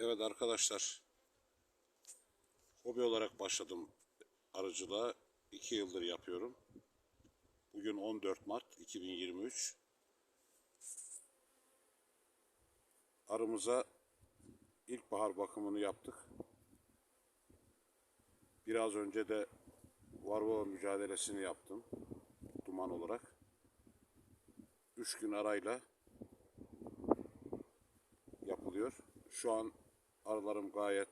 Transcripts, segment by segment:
Evet arkadaşlar. Hobi olarak başladım arıcılığa. 2 yıldır yapıyorum. Bugün 14 Mart 2023. Arımıza ilkbahar bakımını yaptık. Biraz önce de varroa mücadelesini yaptım. Duman olarak. 3 gün arayla yapılıyor. Şu an arılarım gayet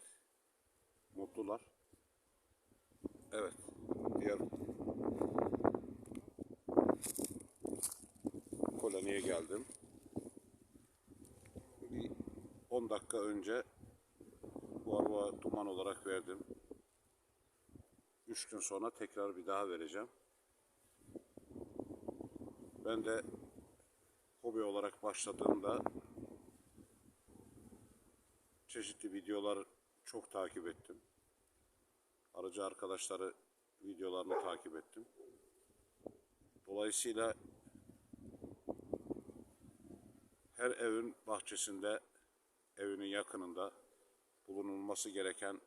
mutlular. Evet. Diğer koloniye geldim. Bir 10 dakika önce varroa duman olarak verdim. 3 gün sonra tekrar bir daha vereceğim. Ben de hobi olarak başladığımda çeşitli videolar çok takip ettim. Aracı arkadaşları videolarını takip ettim. Dolayısıyla her evin bahçesinde, evinin yakınında bulunulması gereken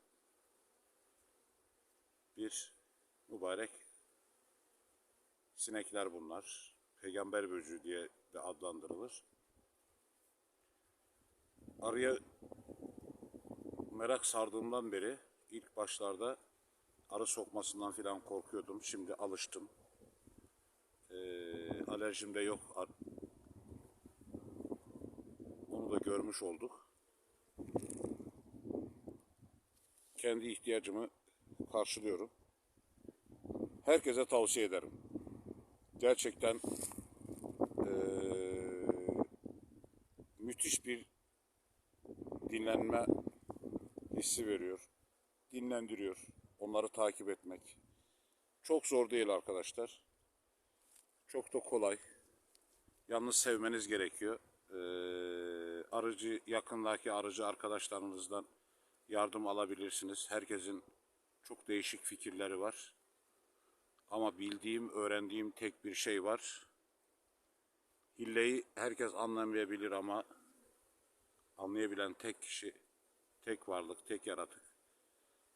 bir mübarek sinekler bunlar. Peygamber böcüğü diye de adlandırılır. Arıya merak sardığımdan beri ilk başlarda arı sokmasından filan korkuyordum. Şimdi alıştım. Ee, alerjim de yok. Onu da görmüş olduk. Kendi ihtiyacımı karşılıyorum. Herkese tavsiye ederim. Gerçekten ee, müthiş bir dinlenme hissi veriyor. Dinlendiriyor. Onları takip etmek. Çok zor değil arkadaşlar. Çok da kolay. Yalnız sevmeniz gerekiyor. Ee, arıcı yakındaki arıcı arkadaşlarınızdan yardım alabilirsiniz. Herkesin çok değişik fikirleri var. Ama bildiğim, öğrendiğim tek bir şey var. Hilleyi herkes anlamayabilir ama anlayabilen tek kişi, tek varlık, tek yaratık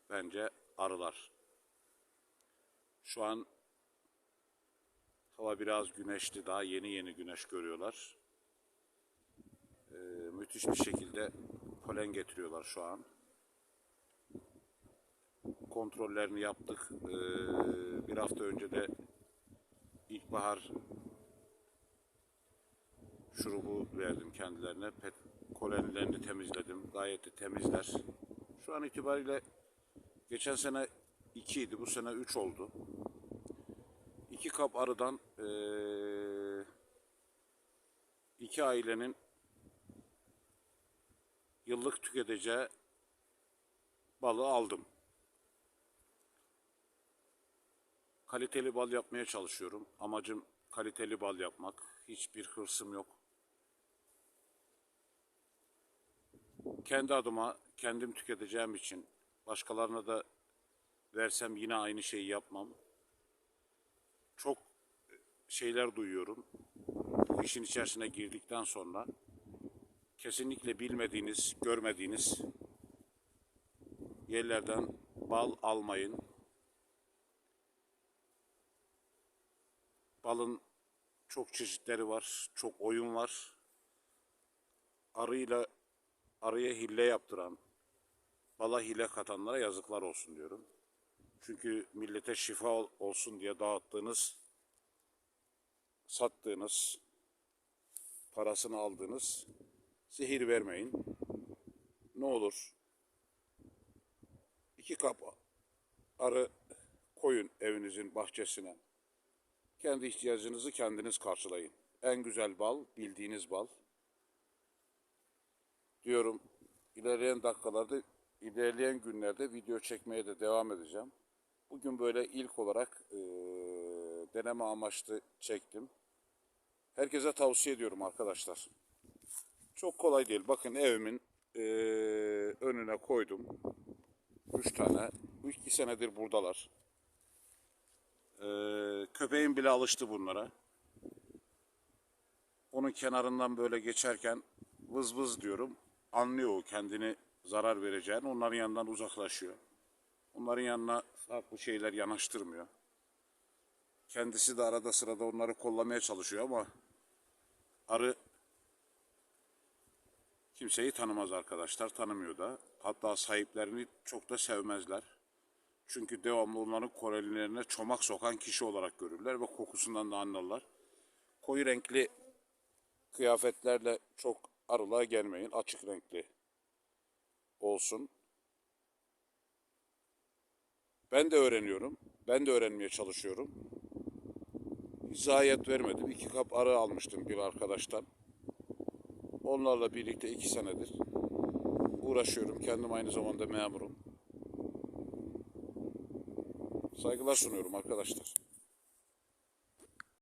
bence arılar. Şu an hava biraz güneşli, daha yeni yeni güneş görüyorlar. Ee, müthiş bir şekilde polen getiriyorlar şu an. Kontrollerini yaptık. Ee, bir hafta önce de ilkbahar şurubu verdim kendilerine. Pet kolonilerini temizledim. Gayet de temizler. Şu an itibariyle geçen sene 2 idi. Bu sene 3 oldu. 2 kap arıdan eee iki ailenin yıllık tüketeceği balı aldım. Kaliteli bal yapmaya çalışıyorum. Amacım kaliteli bal yapmak. Hiçbir hırsım yok. Kendi adıma kendim tüketeceğim için başkalarına da versem yine aynı şeyi yapmam. Çok şeyler duyuyorum. Bu işin içerisine girdikten sonra kesinlikle bilmediğiniz, görmediğiniz yerlerden bal almayın. Balın çok çeşitleri var, çok oyun var. Arıyla arıya hille yaptıran, bala hile katanlara yazıklar olsun diyorum. Çünkü millete şifa ol- olsun diye dağıttığınız, sattığınız, parasını aldığınız zehir vermeyin. Ne olur iki kap arı koyun evinizin bahçesine. Kendi ihtiyacınızı kendiniz karşılayın. En güzel bal bildiğiniz bal diyorum ilerleyen dakikalarda, ilerleyen günlerde video çekmeye de devam edeceğim. Bugün böyle ilk olarak eee, deneme amaçlı çektim. Herkese tavsiye ediyorum arkadaşlar. Çok kolay değil. Bakın evimin eee, önüne koydum. Üç tane. İki senedir buradalar. Eee, köpeğim bile alıştı bunlara. Onun kenarından böyle geçerken vız vız diyorum. Anlıyor o kendini zarar vereceğini onların yanından uzaklaşıyor. Onların yanına farklı şeyler yanaştırmıyor. Kendisi de arada sırada onları kollamaya çalışıyor ama arı kimseyi tanımaz arkadaşlar. Tanımıyor da. Hatta sahiplerini çok da sevmezler. Çünkü devamlı onların kolonilerine çomak sokan kişi olarak görürler ve kokusundan da anlarlar. Koyu renkli kıyafetlerle çok arılığa gelmeyin. Açık renkli olsun. Ben de öğreniyorum. Ben de öğrenmeye çalışıyorum. Hiç zayiat vermedim. İki kap arı almıştım bir arkadaştan. Onlarla birlikte iki senedir uğraşıyorum. Kendim aynı zamanda memurum. Saygılar sunuyorum arkadaşlar.